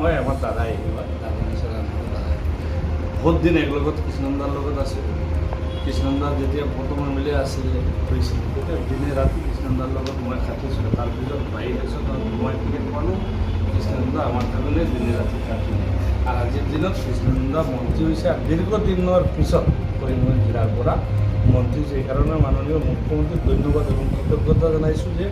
হয় আমাৰ দাদাই বহুত দিন একেলগত কৃষ্ণনদাৰ লগত আছিল কৃষ্ণনদাৰ যেতিয়া প্ৰথম মিলি আছিলে, হৈছিল, তেতিয়া দিনে ৰাতি কৃষ্ণনদাৰ লগত মই খাটিছিলোঁ তাৰপিছত বাই পিছত মই টিকেট পালোঁ। কৃষ্ণনন্দা আমাৰ কাৰণে দিনে ৰাতি খাটিলে আৰু আজিৰ দিনত কৃষ্ণনন্দা মন্ত্ৰী হৈছে। আৰু দীৰ্ঘদিনৰ পিছত কৰিমগঞ্জ জিলাৰ পৰা মন্ত্ৰী হৈছে। সেইকাৰণে মাননীয় মুখ্যমন্ত্ৰীক ধন্যবাদ এবং কৃতজ্ঞতা জনাইছোঁ যে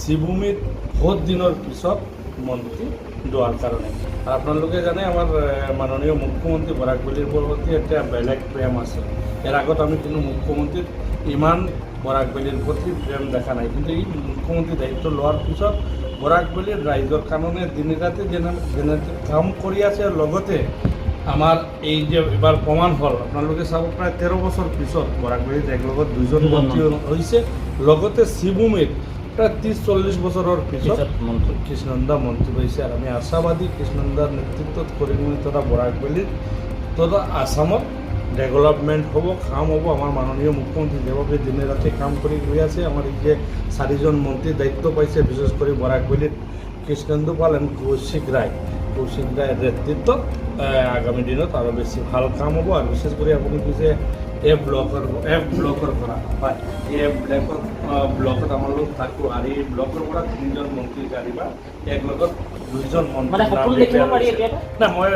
শ্ৰীভূমিত বহুত দিনৰ পিছত মন্ত্ৰী লোৱাৰ কাৰণে আৰু আপোনালোকে জানে আমাৰ এ, মাননীয় মুখ্যমন্ত্ৰী বৰাকবলীৰ প্ৰতি এতিয়া বেলেগ প্ৰেম আছে। ইয়াৰ আগত আমি কোনো মুখ্যমন্ত্ৰীৰ ইমান বৰাকবলীৰ প্ৰতি প্ৰেম দেখা নাই। কিন্তু এই মুখ্যমন্ত্ৰী দায়িত্ব লোৱাৰ পিছত বৰাকবলীৰ ৰাইজৰ কাৰণে দিনে ৰাতি যেনে কাম কৰি আছে লগতে আমাৰ এই যে এইবাৰ প্ৰমাণ হ'ল আপোনালোকে চাব প্ৰায় তেৰ বছৰ পিছত বৰাকবলীত একেলগত দুজন মন্ত্ৰী হৈছে। লগতে শ্ৰীভূমিত প্ৰায় ত্ৰিছ চল্লিছ বছৰৰ পিছত কৃষ্ণনন্দা মন্ত্ৰী হৈছে আৰু আমি আশাবাদী কৃষ্ণন্দার নেতৃত্বত কৰিমগঞ্জ তথা বৰাকবেলীত তথা আসামত ডেভেলপমেণ্ট হ'ব কাম হ'ব আমাৰ মাননীয় মুখ্যমন্ত্ৰী যেভাবে দিনে ৰাতি কাম কৰি গৈ আছে। আমাৰ যে চাৰিজন মন্ত্ৰী দায়িত্ব পাইছে বিশেষ কৰি বৰাকবেলীত কৃষ্ণেন্দু পাল এণ্ড কৌশিক ৰায়। কৌশিক ৰায়ৰ নেতৃত্বত আগামী দিনত আৰু বেছি ভালো কাম হ'ব। আৰু বিশেষ কৰি আপুনি কৈছে এ ব্লকৰ এ ব্লকৰ পৰা হয় এই ব্লকৰ ব্লকত আমালোক থাকোঁ আৰু এই ব্লকৰ পৰা তিনিজন মন্ত্ৰী গাড়ীবা এক লগত দুইজন মন্ত্ৰী মানে না মই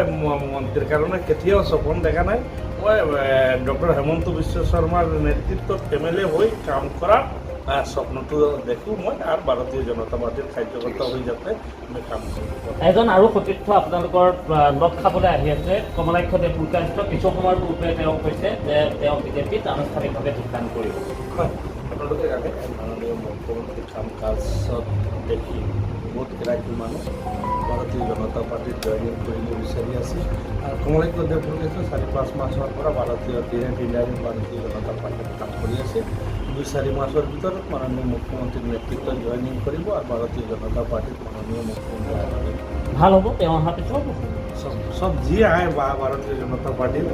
মন্ত্ৰীৰ কাৰণে কেতিয়াও সপোন দেখা নাই। মই ডক্টৰ হেমন্ত বিশ্ব শৰ্মাৰ নেতৃত্বত এম এল এ হৈ কাম আহ, স্বপ্নটো দেখোঁ মই আৰু ভাৰতীয় জনতা পাৰ্টীৰ কাৰ্যকৰ্তা হৈ যাতে আমি কাম কৰিব এজন আৰু সতীৰ্থ আপোনালোকৰ লগ খাবলৈ আহি আছে কমলাক্ষ দেৱপুৰকাষ্ট কিছু সময়ৰ পূৰ্বে তেওঁ কৈছে যে তেওঁ বিজেপিত আনুষ্ঠানিকভাৱে যোগদান কৰিব। হয় আপোনালোকে জানে মাননীয় মুখ্যমন্ত্ৰীৰ কাম কাজত দেখি বহুত কেইগৰাকী মানুহ। ভাৰতীয় জনতা পাৰ্টীত জইনিং কৰিব বিচাৰি আছে। আৰু কমলাক্ষ দেৱপুৰকাষ্টে চাৰি পাঁচ মাহৰ পৰা ভাৰতীয় দিনে দিনাৰে ভাৰতীয় জনতা পাৰ্টীত কাম কৰি আছে। দুই চাৰি মাহৰ ভিতৰত মাননীয় মুখ্যমন্ত্ৰীৰ নেতৃত্বত জইনিং কৰিব আৰু ভাৰতীয় জনতা পাৰ্টীত মাননীয় মুখ্যমন্ত্ৰী ভালো হ'ব তেওঁ অহাৰ পিছত চব চব যি আহে বা ভাৰতীয় জনতা পাৰ্টীৰ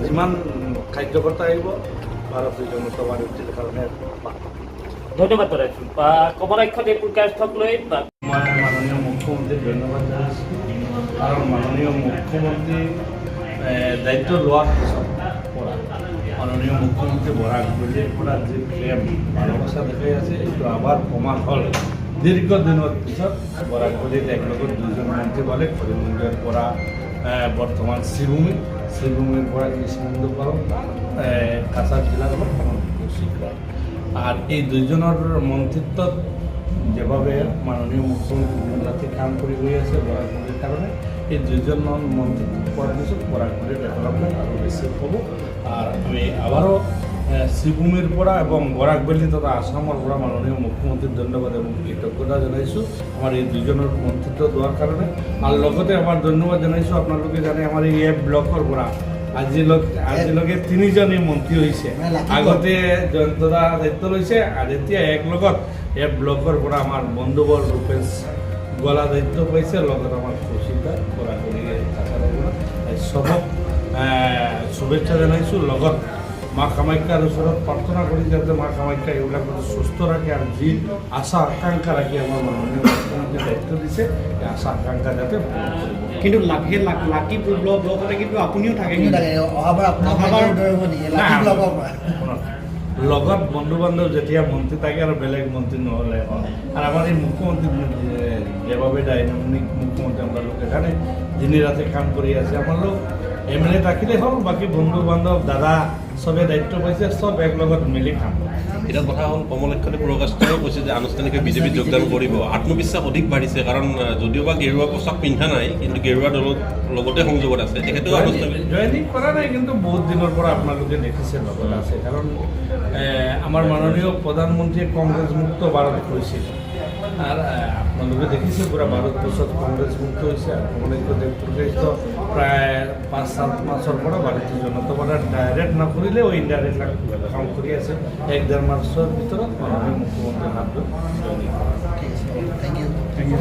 যিমান কাৰ্যকৰ্তা আহিব ভাৰতীয় জনতা পাৰ্টীৰ কাৰণে ধন্যবাদ জনাইছোঁ বা কমলাক্ষ দেৱপুৰকাষ্টক লৈ বা মই মাননীয় মুখ্যমন্ত্ৰীক ধন্যবাদ জনাইছোঁ। কাৰণ মাননীয় মুখ্যমন্ত্ৰী দায়িত্ব লোৱাৰ পিছত মাননীয় মুখ্যমন্ত্ৰী বৰাক বলিৰ পৰা যি প্ৰেম ভালোবাসা দেখাই আছে এইটো আবাৰ প্ৰমাণ হ'ল। দীৰ্ঘদিনৰ পিছত বৰাক বলিত একেলগত দুজন মন্ত্ৰী পালে কৰিমগঞ্জৰ পৰা এ, বৰ্তমান শ্ৰীভূমি শ্ৰীভূমিৰ পৰা কৃষ্ণেন্দু পাল কাছাৰ জিলাৰ পৰা আর এই দুইজনের মন্ত্রিত্বত যেভাবে মাননীয় মুখ্যমন্ত্রী রাতে কাম করে গৈ আছে বরাকগুলির কারণে এই দুইজন মন্ত্রিত্ব পর পিছত বরাকগুলির ডেভেলপমেন্ট আরও বেশি হ'ব আর আমি আবারও শ্রীভূমির পৰা এবং বরাকবেলি তথা আসামৰ পৰা মাননীয় মুখ্যমন্ত্ৰীক ধন্যবাদ এবং কৃতজ্ঞতা জনাইছোঁ। আমাৰ এই দুজনৰ মন্ত্ৰিত্ব লোৱাৰ কাৰণে আৰু লগতে আমাৰ ধন্যবাদ জনাইছোঁ, আপোনালোকে জানে আমাৰ এই এপ ব্লকৰ পৰা আজিলৈকে আজিলৈকে তিনিজনী মন্ত্ৰী হৈছে। আগতে জয়ন্তদা দায়িত্ব লৈছে আৰু এতিয়া এই ব্লকৰ পৰা আমাৰ বন্ধুবৰ্গ ৰূপেশ দায়িত্ব পাইছে লগত আমাৰ কৰি চবক শুভেচ্ছা জনাইছোঁ লগত মা কামাখ্যাৰ ওচৰত প্ৰাৰ্থনা কৰি যাতে মা কামাখ্যা এইবিলাক সুস্থ ৰাখে আৰু যি আশা আকাংক্ষা ৰাখি আমাৰ মাননীয় মুখ্যমন্ত্ৰীয়ে দায়িত্ব দিছে এই আশা আকাংক্ষা যাতে কিন্তু লাকি লাকি ব্লক ব্লকতে কিন্তু আপুনিও থাকে লাকি লগত বন্ধু বান্ধৱ যেতিয়া মন্ত্ৰী থাকে আৰু বেলেগ মন্ত্ৰী নহ'লে। আৰু আমাৰ এই মুখ্যমন্ত্ৰী যেভাবে ডাইনামিক মুখ্যমন্ত্ৰী আপোনালোকে জানে দিনে ৰাতি কাম কৰি আছে আমালোক এম এল এ থাকিলে হ'ল বাকী বন্ধু বান্ধৱ দাদা চবে দায়িত্ব পাইছে চব এক লগত মিলি কাম কৰে। এতিয়া কথা হ'ল কমলক্ষতে প্ৰকাশে কৈছে যে আনুষ্ঠানিকভাৱে বিজেপিত যোগদান কৰিব। আত্মবিশ্বাস অধিক বাঢ়িছে কাৰণ যদিওবা গেৰুৱা পোচাক পিন্ধা নাই কিন্তু গেৰুৱা দলত লগতে সংযোগত আছে। তেখেতেও আনুষ্ঠানিক জয়নিং কৰা নাই কিন্তু বহুত দিনৰ পৰা আপোনালোকে দেখিছে লগত আছে। কাৰণ আমাৰ মাননীয় প্ৰধানমন্ত্ৰীয়ে কংগ্ৰেছ মুক্ত ভাৰত কৈছিল আৰু এ, আপোনালোকে দেখিছে পুৰা ভাৰতবৰ্ষত কংগ্ৰেছ মুক্ত হৈছে। আৰু কংগ্ৰেছ দেশপ্ৰদেশত প্ৰায় পাঁচ সাত মাসৰ পৰা ভাৰতীয় জনতা পাৰ্টি ডাইৰেক্ট ওই ইনডাইৰেক্ট কাম কৰি আছে। এক ডেৰ মাসের ভিতৰত মুখ্যমন্ত্রী আছে। Thank you thank you